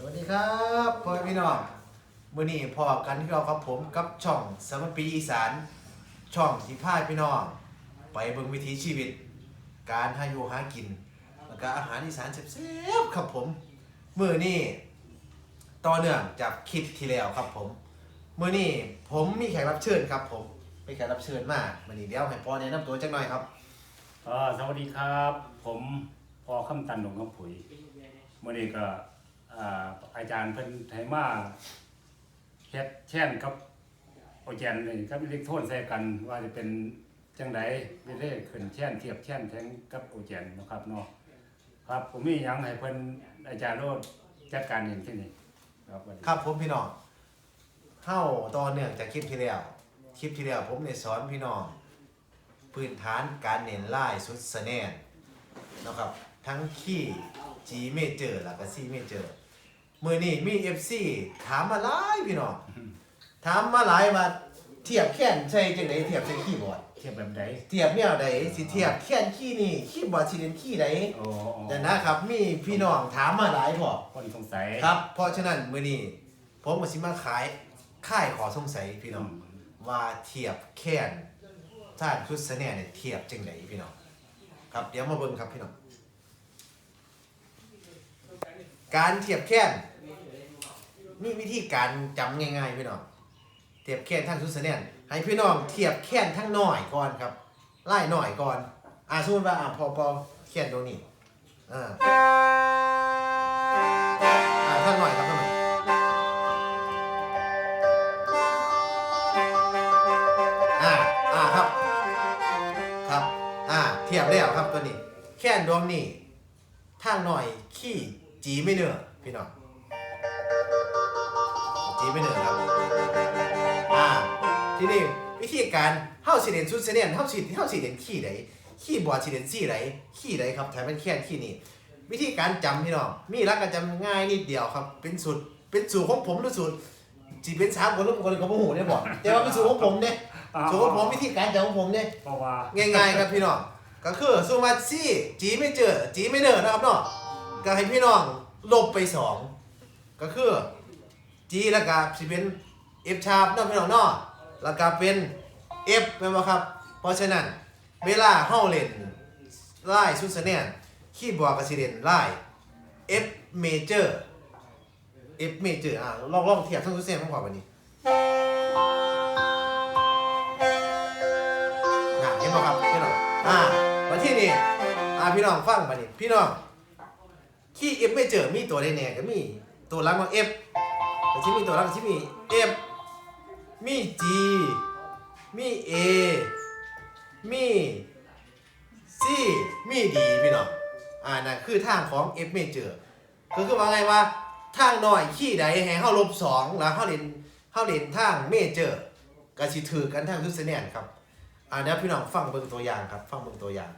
สวัสดีครับพ่อพี่น้องมื้อนี้พอกันที่เราครับผมกับช่องสมปีอีสาน ช่องที่พาพี่น้อง ไปเบิ่งวิถีชีวิต การหาอยู่หากิน แล้วก็อาหารอีสานแซ่บๆครับผมมื้อนี้ต่อเนื่องจากคลิปที่แล้วครับผมมื้อนี้ผมมีแขกรับเชิญครับผมมีแขกรับเชิญมามื้อนี้เดี๋ยวให้พ่อแนะนำตัวจักหน่อยครับอ่าสวัสดีครับ ผมพอคำตันหลวงคำผุยเมื่อนี้ก็ อาจารย์เพิ่นไทมาเฮ็ดแช่นกับโอแจนนี่ครับเล็กโทรนใส่กันว่าจะเป็นจังไดวิเลขึ้นแช่นเทียบแช่นแทงกับโอแจนนะครับเนาะครับผมมีหยังให้เพิ่นอาจารย์โรดจัดการเองที่นี่ครับวัสดีครับผมพี่น้องเข้าต่อเนื่องจากคลิปที่แล้ว คลิปที่แล้วผมได้สอนพี่น้องพื้นฐานการเน้นไล่สุดสะแนนนะครับ ทั้งคีย์ G major แล้วก็ C major มือนี้มี FC ถามมาหลายพี่น้องถามมาหลายว่าเทียบแค่นใช่จังไดเทียบใช่คีย์บอร์ดเทียบแบบใดเทียบแนวใดสิเทียบแค่นคีย์นี่คีย์บอร์ดสิเป็นคีย์ใดโอ้โอ้แต่นะครับมีพี่น้องถามมาหลายพอคนสงสัยครับ เพราะฉะนั้นมื้อนี้ผมก็สิมาขายค่ายขอสงสัยพี่น้องว่าเทียบแค้นท่านชุดสะแหน่เนี่ยเทียบจังไดพี่น้องครับเดี๋ยวมาเบิ่งครับพี่น้อง การเทียบแค้นมีวิธีการจำง่ายๆพี่น้องเทียบแค้นท่านชุดสะแหน่ให้พี่น้องเทียบแค้นทั้งหน่อยก่อนครับไล่หน่อยก่อนอ่าสมมติว่าอ่าพอพอแค้นตรงนี้อ่าอ่าท่านหน่อยครับท่านหน่อยอ่าอ่าครับครับอ่าเทียบแล้วครับตัวนี้ แค่นดวงนี้ทางหน่อยขี้ จีไม่เนื้อพี่น้องจีไม่เนื้อครับอ่าทีนี้วิธีการเฮาสิเด่นสุดเสนียนเฮาสิเฮาสิเด่นขี้ใดขี้บอดสิเด่นซี่ใดขี้ใดครับถ้าเป็นแค่นขี้นี้วิธีการจำพี่น้องมีหลักการจำง่ายนิดเดียวครับ เป็นสูตรเป็นสูตรของผมหรือสูตรจีเป็นสามคนหรือคนก็บ่ฮู้เนี่ยบอกแต่ว่าเป็นสูตรของผมเนี่ยอ่าสูตรของผมวิธีการจำของผมเนี่ยเพราะว่าง่ายๆครับพี่น้องก็คือสมมติซี่จีไม่เจอจีไม่เนอนะครับเนาะ ก็ให้พี่น้องลบไปสองก็คือจีแล้วก็สิเป็น F ชาร์ปเนาะพี่น้องเนาะแล้วก็เป็น F แม่นบ่ครับ เพราะฉะนั้น เวลาเฮาเล่นไล่สุดสะเนี่ยคีย์บอร์ดก็สิเล่นไล่ F major F major อะลองลองเทียบทั้งสุดเสียงพร้อมๆกันนี้น่ะเห็นบ่ครับพี่น้องอ่ามาที่นี่อ่าพี่น้องฟังมานี่พี่น้อง ขี้ F ไม่เจอมีตัวใดแน่ก็มีตัวหลังว่า F แต่ที่มีตัวหลังที่มี F มี G มี A มี C มี D พี่น้องอ่านั่นคือทางของ F major ก็คือว่าไงว่าทางน้อยขี้ใดให้เฮาลบสองแล้วเฮาเล่นเฮาเล่นทาง major ก็สิถือกันทางทุกเนียนครับอ่าเดี๋ยวพี่น้องฟังเบิ่งตัวอย่างครับ ฟังเบิ่งตัวอย่าง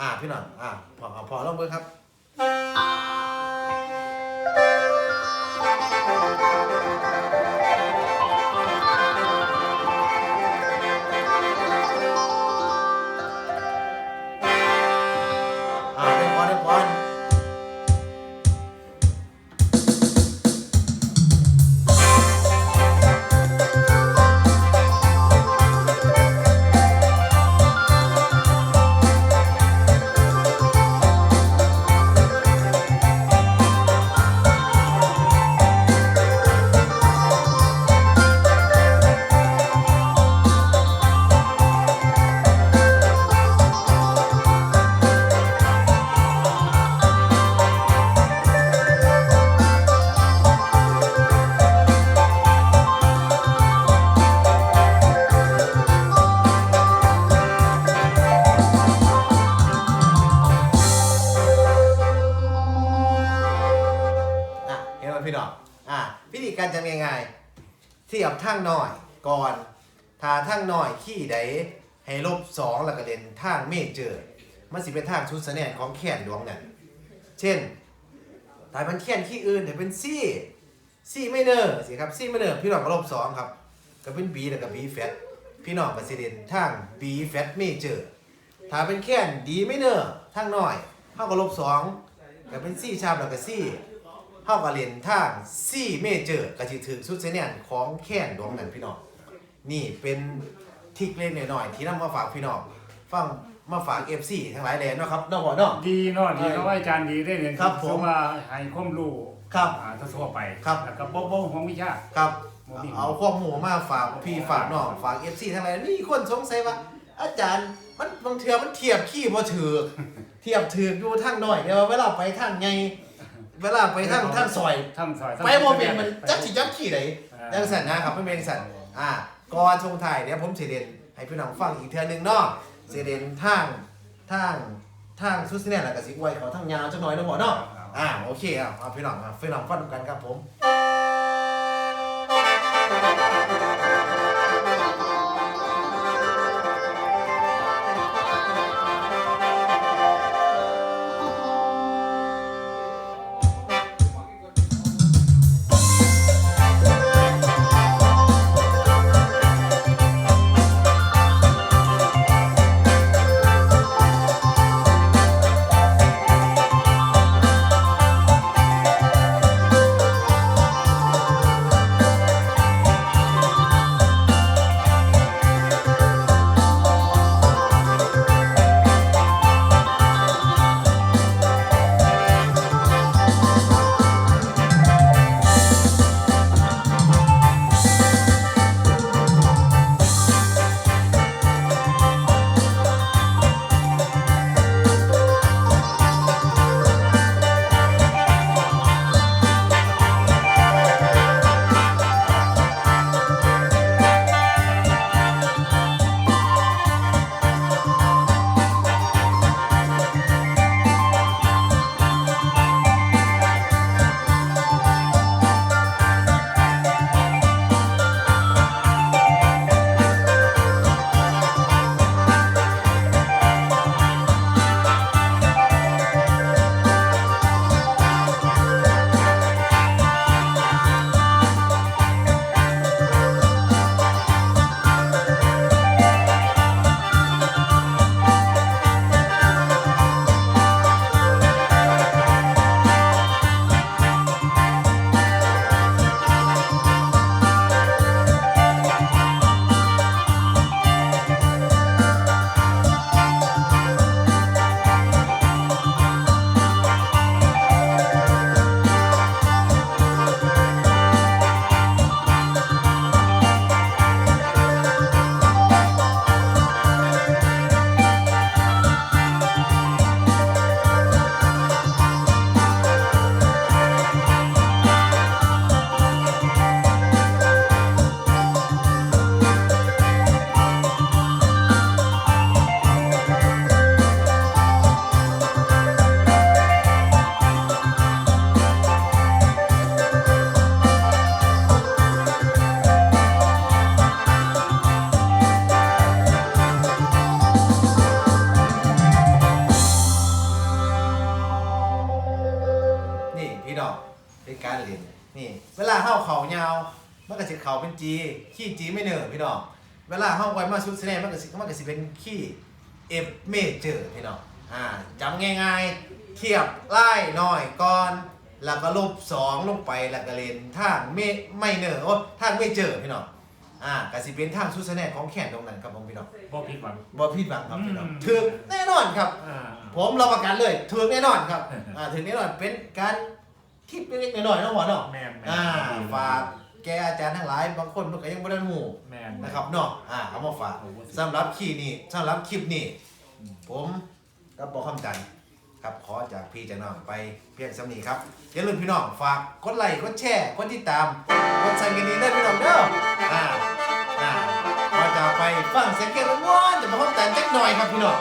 อ่าพี่น้องอ่าพอพอพอลองเบิ่งครับ อ่ ธีการจำง่ายๆเทียบทางหน้อยก่อนถ้าทางหน้อยขี้ใดให้ลบสองแล้วก็เด่นทางเมเจอร์มันสิเป็นทางชุดแสดงของแขนดวงนั้นเช่นถ้ามันแขนขี้อื่นเดี๋ยวเป็นซี่ซี่ไม่เนอร์สิครับซี่ไม่เนอร์พี่น้องก็ลบสองครับก็เป็น B แล้วก็ B flat พี่น้องก็สิเด่นทาง B flat major ถ้าเป็นแค่น D minor ทางหน้อยเท่ากับลบสองก็เป็น C sharp แล้วก็ C เฮาก็เรียนทาง C major ก็สิถึงสุดเสยแนนของแค้นดวงนั้นพี่น้องนี่เป็นทริกเล็กน้อยๆที่นำมาฝากพี่น้องฟังมาฝาก FC ทั้งหลายแหล่เนาะครับเนาะบ่เนาะ ดีเนาะดีเนาะอาจารย์ดีได้เรียนครับผมสว่าให้ความรู้ครับอ่าทั่วๆไปครับ แล้วก็บ่บ่ของวิชา ครับบ่มี เอาความหมูมาฝากพี่ฝากน้องฝาก FC ทั้งหลายมีคนสงสัยว่า อาจารย์มันบางเทื่อมันเทียบขี้บ่ถือ เทียบถืออยู่ทางน้อยเดี๋ยวเวลาไปทางไง เวลาไปทางทางซอย ทั้งซอยทั้งไปโมเป็นมันจักสิจักขี่ไหนอ่ายังสั่นนะครับไม่เป็นสั่นอ่าก่อนชงถ่ายเดี๋ยวผมสิเรียนให้พี่น้องฟังอีกเทื่อนึงเนาะสิเรียนทางทางทางสุดเนี่ยแหละก็สิอวยเขาทางยาวจักหน่อยเนาะพ่อเนาะอ่าโอเคอะเอาพี่น้องมาพี่น้องฟังกันครับผม เป็นการเรียนนี่ เวลาเฮาเขายาวมันก็สิเขาเป็นจีขี้จีไม่เนอพี่น้องเวลาเฮาไว้มาสุดแสดงมันก็สิมันก็สิเป็นขี้เอฟเมเจอร์พี่น้องอ่าจำง่ายๆเทียบไล่หน่อยก่อนแล้วก็ลบสองลงไปแล้วก็เล่นทางเมไม่เนอโอ้ทางเมเจอร์พี่น้องอ่าก็สิเป็นทางสุดแสดงของแขนตรงนั้นครับผมพี่น้องบ่ผิดหวัง บ่ผิดหวังครับพี่น้องอืม ถึงแน่นอนครับ อ่า ผมรับประกันเลยถึงแน่นอนครับอ่าถึงแน่นอนเป็นการ คิดเล็กๆน้อยๆเนาะหมอเนาะแม่นแม่นอ่าฝากแกอาจารย์ทั้งหลายบางคนมันก็ยังบ่ได้หูแม่นนะครับเนาะอ่าเอามาฝากโอ้โหสำหรับคีย์นี้สำหรับคลิปนี้ ผมกับบอกคำจันทร์ครับขอจากพี่จากน้องไปเพียงสำนีครับอย่าลืมพี่น้องฝากกดไลค์กดแชร์กดติดตามกดสั่นกระดิ่งด้วยพี่น้องเด้ออ่าอ่าก็จะไปฟังเสียงเกมม้วนๆจะมาพบกันจักหน่อยครับพี่น้อง